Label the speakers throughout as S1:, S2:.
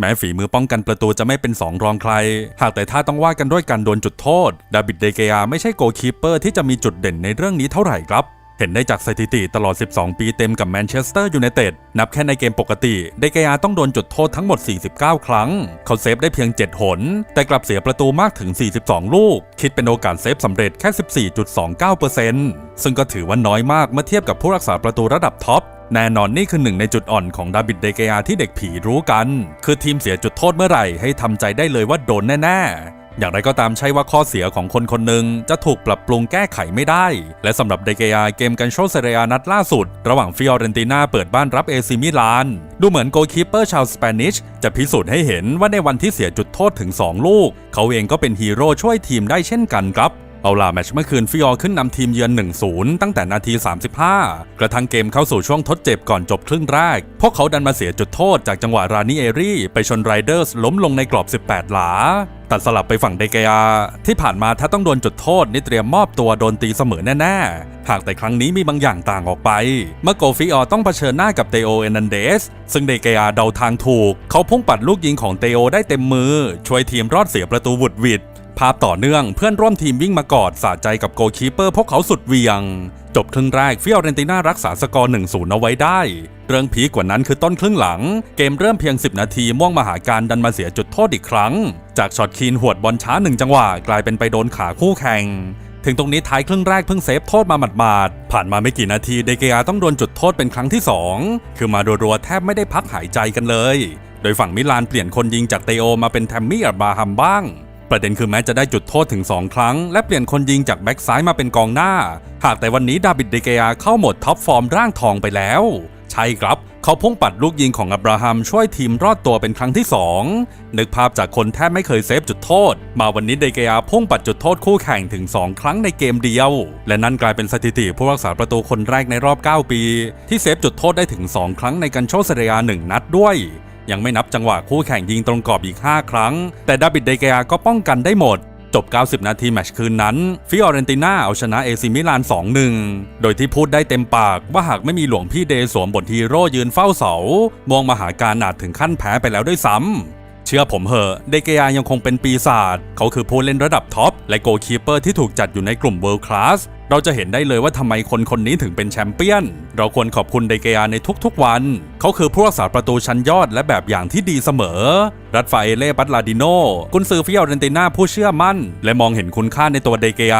S1: แม้ฝีมือป้องกันประตูจะไม่เป็นสองรองใคร หากแต่ถ้าต้องว่ากันด้วยการโดนจุดโทษ ดาบิดเดเกียไม่ใช่โกคีปเปอร์ที่จะมีจุดเด่นในเรื่องนี้เท่าไหร่ครับ เห็นได้จากสถิติตลอด 12 ปีเต็มกับแมนเชสเตอร์ยูไนเต็ด นับแค่ในเกมปกติ เดเกียต้องโดนจุดโทษทั้งหมด 49 ครั้ง เขาเซฟได้เพียง 7 หน แต่กลับเสียประตูมากถึง 42 ลูก คิดเป็นโอกาสเซฟสำเร็จแค่ 14.29%ซึ่งก็ถือว่าน้อยมากเมื่อเทียบกับผู้รักษาประตูระดับท็อป แน่นอนนี่คือหนึ่งในจุดอ่อนของดาบิดเดเกียที่เด็กผีรู้กัน คือทีมเสียจุดโทษเมื่อไหร่ให้ทำใจได้เลยว่าโดนแน่ๆอย่างไรก็ตามใช่ว่าข้อเสียของคนคนหนึ่งจะถูกปรับปรุงแก้ไขไม่ได้ และสำหรับเดเกียเกมกันโชเซเรียนัดล่าสุด ระหว่างฟิออเรนติน่าเปิดบ้านรับเอซิมิลาน ดูเหมือนโกลคีปเปอร์ชาวสเปนิชจะพิสูจน์ให้เห็นว่าในวันที่เสียจุดโทษถึง 2 ลูก เขาเองก็เป็นฮีโร่ช่วยทีมได้เช่นกันครับ เอาล่ะแมชเมื่อคืนฟิออร์ขึ้นนำทีมเยือน 1-0 ตั้งแต่นาที 35 กระทั่งเกมเข้าสู่ช่วงทดเจ็บก่อนจบครึ่งแรก พวกเขาดันมาเสียจุดโทษจากจังหวะรานิเอรี่ ไปชนไรเดอร์สล้มลงในกรอบ 18 หลา ตัดสลับไปฝั่งเดเกียที่ผ่านมาถ้าต้องโดนจุดโทษนี่เตรียมมอบตัวโดนตีเสมอแน่ๆ หากแต่ครั้งนี้มีบางอย่างต่างออกไป เมื่อโกฟิออต้องเผชิญหน้ากับเตโอเอนันเดส ซึ่งเดเกียเดาทางถูก เขาพุ่งปัดลูกยิงของเตโอได้เต็มมือ ช่วยทีมรอดเสียประตูวุดวิดภาพต่อเนื่องเพื่อนร่วมทีมวิ่งมากอดสะใจกับโกคีเปอร์พวกเขาสุดเวียง จบครึ่งแรกฟิออเรนติน่ารักษาสกอร์ 1-0 เอาไว้ได้ เรื่องพีกว่านั้นคือต้นครึ่งหลัง เกมเริ่มเพียง 10 นาทีม่วงมหาการดันมาเสียจุดโทษอีกครั้ง จากช็อตคีนหวดบอลช้าหนึ่งจังหวะกลายเป็นไปโดนขาคู่แข่งถึงตรงนี้ท้ายครึ่งแรกเพิ่งเซฟโทษมาหมาดๆ ผ่านมาไม่กี่นาทีเดเกียต้องโดนจุดโทษเป็นครั้งที่ 2 คือมารัวๆแทบไม่ได้พักหายใจกันเลย โดยฝั่งมิลานเปลี่ยนคนยิงจากเตโอมาเป็นแทมมี่อับบราฮัมบ้าง ประเด็นคือแม้จะได้จุดโทษถึง 2 ครั้ง และเปลี่ยนคนยิงจากแบ็กซ้ายมาเป็นกองหน้า หากแต่วันนี้ดาบิดเดเกียเข้าหมดท็อปฟอร์มร่างทองไปแล้ว ใช่ครับ เขาพุ่งปัดลูกยิงของอับราฮัมช่วยทีมรอดตัวเป็นครั้งที่ 2 นึกภาพจากคนแทบไม่เคยเซฟจุดโทษ มาวันนี้เดเกียพุ่งปัดจุดโทษคู่แข่งถึง 2 ครั้งในเกมเดียว และนั่นกลายเป็นสถิติผู้รักษาประตูคนแรกในรอบ 9 ปี ที่เซฟจุดโทษได้ถึง 2 ครั้งในกันโชเซเรียหนึ่งนัดด้วย ยังไม่นับจังหวะคู่แข่งยิงตรงกรอบอีก 5 ครั้ง แต่ดาบิดเดกาก็ป้องกันได้หมด จบ 90 นาทีแมชคืนนั้น ฟิออเรนติน่าเอาชนะเอซิมิลาน 2-1 โดยที่พูดได้เต็มปากว่าหากไม่มีหลวงพี่เดย์สวมบทฮีโร่ยืนเฝ้าเสามองมหาการอาจถึงขั้นแพ้ไปแล้วด้วยซ้ำ เชื่อผมเหอะเดเกียยังคงเป็นปีศาจเขาคือผู้เล่นระดับท็อปและโกคีเปอร์ที่ถูกจัดอยู่ในกลุ่มเวิลด์คลาสเราจะเห็นได้เลยว่าทำไมคนคนนี้ถึงเป็นแชมเปี้ยน เราควรขอบคุณเดเกียในทุกๆวัน เขาคือผู้รักษาประตูชั้นยอดและแบบอย่างที่ดีเสมอ รัตฟาเอเล่บัตลาดิโนกุนซือฟิออเรนติน่าผู้เชื่อมั่น และมองเห็นคุณค่าในตัวเดเกีย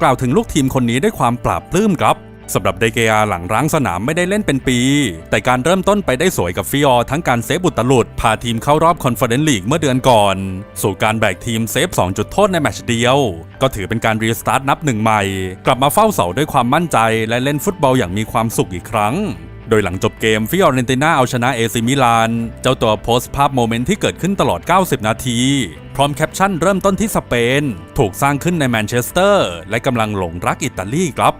S1: กล่าวถึงลูกทีมคนนี้ด้วยความปราบปลื้มครับ สำหรับเดเกียหลังร้างสนามไม่ได้เล่นเป็นปี แต่การเริ่มต้นไปได้สวยกับฟิออร์ทั้งการเซฟบุตรหลุด พาทีมเข้ารอบคอนเฟอเรนซ์ลีกเมื่อเดือนก่อน สู่การแบกทีมเซฟ 2 จุดโทษในแมตช์เดียว ก็ถือเป็นการรีสตาร์ทนับหนึ่งใหม่ กลับมาเฝ้าเสาด้วยความมั่นใจและเล่นฟุตบอลอย่างมีความสุขอีกครั้งโดยหลังจบเกมฟิออเรนติน่าเอาชนะเอซิมิลาน เจ้าตัวโพสต์ภาพโมเมนต์ที่เกิดขึ้นตลอด 90 นาที พร้อมแคปชั่นเริ่มต้นที่สเปน ถูกสร้างขึ้นในแมนเชสเตอร์ และกำลังหลงรักอิตาลีครับ